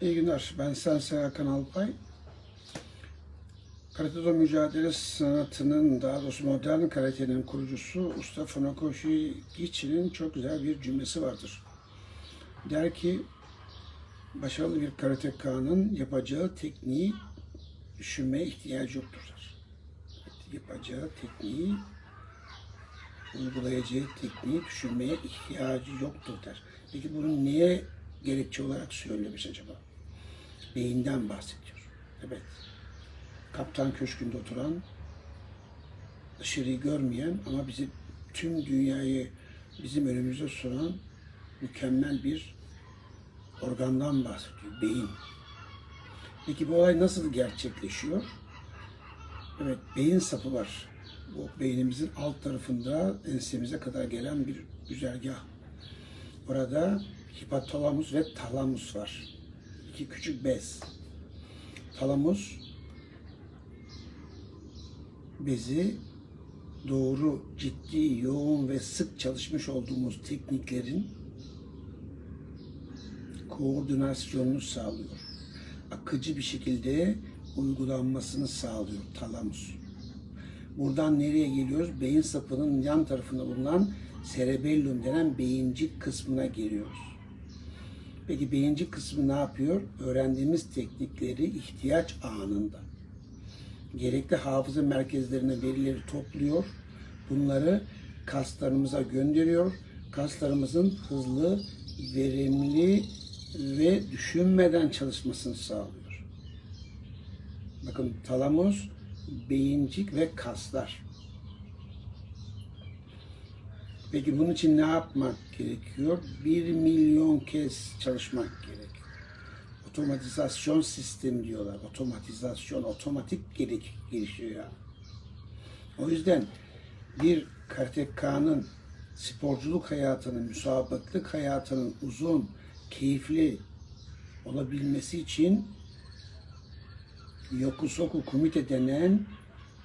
İyi günler. Ben Sensei Hakan Alpay. Karate-do mücadele sanatının, daha doğrusu modern karatenin kurucusu Usta Funakoshi Gichi'nin çok güzel bir cümlesi vardır. Der ki, başarılı bir karatekanın yapacağı tekniği düşünmeye ihtiyacı yoktur der. Yapacağı tekniği, uygulayacağı tekniği düşünmeye ihtiyacı yoktur der. Peki bunu neye gerekçe olarak söylemiş acaba? Beyinden bahsediyor. Evet. Kaptan Köşkü'nde oturan, dışarıyı görmeyen ama bizi tüm dünyayı bizim önümüze sunan mükemmel bir organdan bahsediyor. Beyin. Peki bu olay nasıl gerçekleşiyor? Evet, beyin sapı var. Bu beynimizin alt tarafında ensemize kadar gelen bir güzergah. Orada hipotalamus ve talamus var. İki küçük bez. Talamus bezi doğru, ciddi, yoğun ve sık çalışmış olduğumuz tekniklerin koordinasyonunu sağlıyor. Akıcı bir şekilde uygulanmasını sağlıyor talamus. Buradan nereye geliyoruz? Beyin sapının yan tarafında bulunan cerebellum denen beyincik kısmına geliyoruz. Peki beyincik kısmı ne yapıyor? Öğrendiğimiz teknikleri ihtiyaç anında gerekli hafıza merkezlerine verileri topluyor. Bunları kaslarımıza gönderiyor. Kaslarımızın hızlı, verimli ve düşünmeden çalışmasını sağlıyor. Bakın talamus, beyincik ve kaslar. Peki bunun için ne yapmak gerekiyor? Bir milyon kez çalışmak gerekiyor. Otomatizasyon sistemi diyorlar. Otomatizasyon, otomatik gerek, gelişiyor yani. O yüzden bir karatekanın sporculuk hayatının, müsabaklık hayatının uzun, keyifli olabilmesi için Yokusoku Komite denen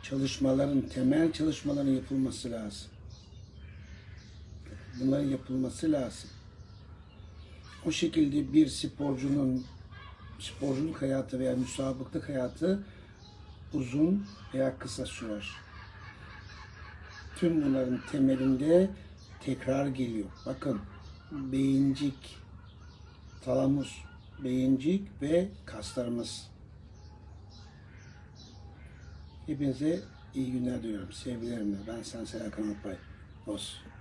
çalışmaların, temel çalışmaların yapılması lazım. Bunların yapılması lazım. O şekilde bir sporcunun sporculuk hayatı veya müsabıklık hayatı uzun veya kısa sürer. Tüm bunların temelinde tekrar geliyor. Bakın beyincik, talamus, beyincik ve kaslarımız. Hepinize iyi günler diliyorum. Sevgilerimle. Ben Sensei Hakan Alpay. Olsun.